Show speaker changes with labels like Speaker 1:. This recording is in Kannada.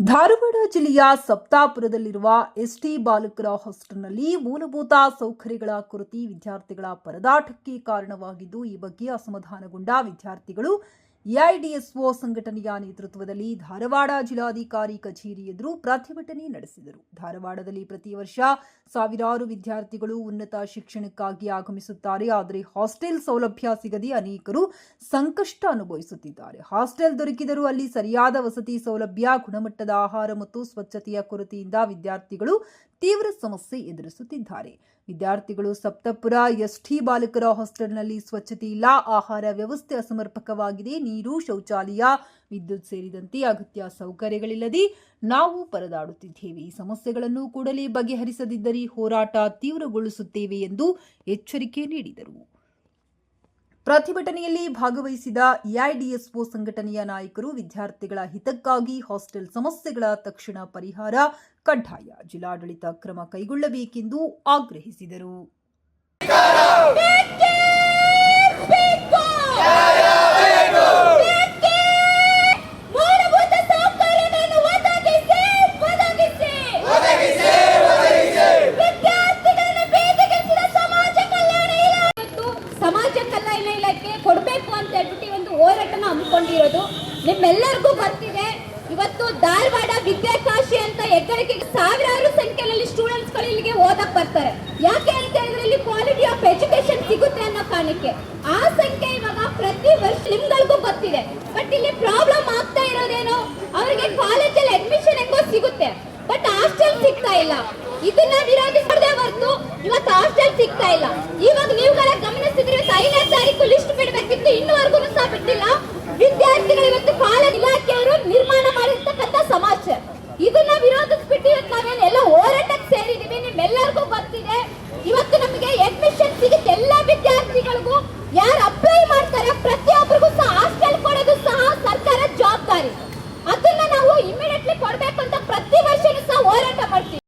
Speaker 1: ಧಾರವಾಡ ಜಿಲ್ಲೆಯ ಸಪ್ತಾಪುರದಲ್ಲಿರುವ ಎಸ್ಟಿ ಬಾಲಕರ ಹಾಸ್ಟೆಲ್ನಲ್ಲಿ ಮೂಲಭೂತ ಸೌಕರ್ಯಗಳ ಕೊರತೆ ವಿದ್ಯಾರ್ಥಿಗಳ ಪರದಾಟಕ್ಕೆ ಕಾರಣವಾಗಿದ್ದು, ಈ ಬಗ್ಗೆ ಅಸಮಾಧಾನಗೊಂಡ ವಿದ್ಯಾರ್ಥಿಗಳು ಎಐಡಿಎಸ್ಒ ಸಂಘಟನೆಯ ನೇತೃತ್ವದಲ್ಲಿ ಧಾರವಾಡ ಜಿಲ್ಲಾಧಿಕಾರಿ ಕಚೇರಿ ಎದುರು ಪ್ರತಿಭಟನೆ ನಡೆಸಿದರು. ಧಾರವಾಡದಲ್ಲಿ ಪ್ರತಿ ವರ್ಷ ಸಾವಿರಾರು ವಿದ್ಯಾರ್ಥಿಗಳು ಉನ್ನತ ಶಿಕ್ಷಣಕ್ಕಾಗಿ ಆಗಮಿಸುತ್ತಾರೆ. ಆದರೆ ಹಾಸ್ಟೆಲ್ ಸೌಲಭ್ಯ ಸಿಗದೆ ಅನೇಕರು ಸಂಕಷ್ಟ ಅನುಭವಿಸುತ್ತಿದ್ದಾರೆ. ಹಾಸ್ಟೆಲ್ ದೊರಕಿದರೂ ಅಲ್ಲಿ ಸರಿಯಾದ ವಸತಿ ಸೌಲಭ್ಯ, ಗುಣಮಟ್ಟದ ಆಹಾರ ಮತ್ತು ಸ್ವಚ್ಛತೆಯ ಕೊರತೆಯಿಂದ ವಿದ್ಯಾರ್ಥಿಗಳು ತೀವ್ರ ಸಮಸ್ಯೆ ಎದುರಿಸುತ್ತಿದ್ದಾರೆ. ವಿದ್ಯಾರ್ಥಿಗಳು ಸಪ್ತಪುರ ಎಸ್ಟಿ ಬಾಲಕರ ಹಾಸ್ಟೆಲ್ನಲ್ಲಿ ಸ್ವಚ್ಛತೆ ಇಲ್ಲ, ಆಹಾರ ವ್ಯವಸ್ಥೆ ಅಸಮರ್ಪಕವಾಗಿದೆ, ನೀರು, ಶೌಚಾಲಯ, ವಿದ್ಯುತ್ ಸೇರಿದಂತೆ ಅಗತ್ಯ ಸೌಕರ್ಯಗಳಿಲ್ಲದೆ ನಾವು ಪರದಾಡುತ್ತಿದ್ದೇವೆ. ಈ ಸಮಸ್ಯೆಗಳನ್ನು ಕೂಡಲೇ ಬಗೆಹರಿಸದಿದ್ದರೆ ಹೋರಾಟ ತೀವ್ರಗೊಳಿಸುತ್ತೇವೆ ಎಂದು ಎಚ್ಚರಿಕೆ ನೀಡಿದರು. ಪ್ರತಿಭಟನೆಯಲ್ಲಿ ಭಾಗವಹಿಸಿದ ಎಐಡಿಎಸ್ಒ ಸಂಘಟನೆಯ ನಾಯಕರು ವಿದ್ಯಾರ್ಥಿಗಳ ಹಿತಕ್ಕಾಗಿ ಹಾಸ್ಟೆಲ್ ಸಮಸ್ಯೆಗಳ ತಕ್ಷಣ ಪರಿಹಾರ ಕಡ್ಡಾಯ. ಜಿಲ್ಲಾಡಳಿತ ಕ್ರಮ ಕೈಗೊಳ್ಳಬೇಕೆಂದು ಆಗ್ರಹಿಸಿದರು
Speaker 2: ಕಲ್ಯಾಣ ಇಲಾಖೆ ಸಮಾಜ ಕಲ್ಯಾಣ ಇಲಾಖೆ ಕೊಡಬೇಕು ಅಂತ ಹೇಳ್ಬಿಟ್ಟು ಈ ಒಂದು ಹೋರಾಟನ ಹಮ್ಮಿಕೊಂಡಿರೋದು ನಿಮ್ಮೆಲ್ಲರಿಗೂ ಗೊತ್ತಿದೆ, ಇವತ್ತು ಧಾರವಾಡ ವಿದ್ಯಾಕಾಶಿ ಅಂತ ಹೆಗ್ಗಳಿಕೆಗೆ ಸಾವಿರಾರು ಸಂಖ್ಯೆಯಲ್ಲಿ ಸ್ಟೂಡೆಂಟ್ಸ್ಗಳು ಇಲ್ಲಿಗೆ ಓದಕ್ ಬರ್ತಾರೆ. ಯಾಕೆ ಅಂತ ಹೇಳಿದ್ರೆ ಇಲ್ಲಿ ಕ್ವಾಲಿಟಿ ಆಫ್ ಎಜುಕೇಶನ್ ಸಿಗುತ್ತೆ ಅನ್ನೋ ಕಾರಣಕ್ಕೆ. ಆ ಸಂಖ್ಯೆ ಇವಾಗ ಪ್ರತಿ ವರ್ಷ ನಿಮ್ಗಳಿಗೂ ಗೊತ್ತಿದೆ. ಬಟ್ ಇಲ್ಲಿ ಪ್ರಾಬ್ಲಮ್ ಆಗ್ತಾ ಇರೋದೇನು? ಅವರಿಗೆ ಕಾಲೇಜಲ್ಲಿ ಅಡ್ಮಿಷನ್ ಹೆಂಗೋ ಸಿಗುತ್ತೆ. ಬಟ್ ಹಾಸ್ಟೆಲ್ ಸಿಗ್ತಾ ಇಲ್ಲ. ಇದನ್ನ ವಿರೋಧಿಸದೆ ಹೊರತು ಇವತ್ತು ಹಾಸ್ಟೆಲ್ ಸಿಗ್ತಾ ಇಲ್ಲ. ಇವಾಗ ಬೇಕು ಲಿಸ್ಟ್ ಬಿಡಬೇಕಿತ್ತು. ಇನ್ನುವರೆಗೂ ಸಹ ಬಿಟ್ಟಿಲ್ಲ ವಿದ್ಯಾರ್ಥಿಗಳು ಇವತ್ತು ಕಾಲ ಇಲಾಖೆಯವರು ನಿರ್ಮಾಣ ಮಾಡಿರ್ತಕ್ಕಂಥ ಸಮಾಜ. ಇದನ್ನ ವಿರೋಧಿಸ್ಬಿಟ್ಟು ಇವತ್ತು ನಾವೇನು ಎಲ್ಲ ಹೋರಾಟಕ್ಕೆ ಸೇರಿದೀವಿ ನಿಮ್ಮೆಲ್ಲರಿಗೂ ಗೊತ್ತಿದೆ. ಇವತ್ತು ನಮಗೆ ಅಡ್ಮಿಷನ್ ಸಿಗುತ್ತೆ. ಎಲ್ಲ ವಿದ್ಯಾರ್ಥಿಗಳಿಗೂ ಯಾರು ಅಪ್ಲೈ ಮಾಡ್ತಾರೆ ಪ್ರತಿಯೊಬ್ಬರಿಗೂ ಸಹ ಹಾಸ್ಟೆಲ್ ಕೊಡೋದು ಸಹ ಸರ್ಕಾರದ ಜವಾಬ್ದಾರಿ. ಅದನ್ನ ನಾವು ಇಮಿಡಿಯೇಟ್ಲಿ ಕೊಡಬೇಕು ಅಂತ ಪ್ರತಿ ವರ್ಷನೂ ಸಹ ಹೋರಾಟ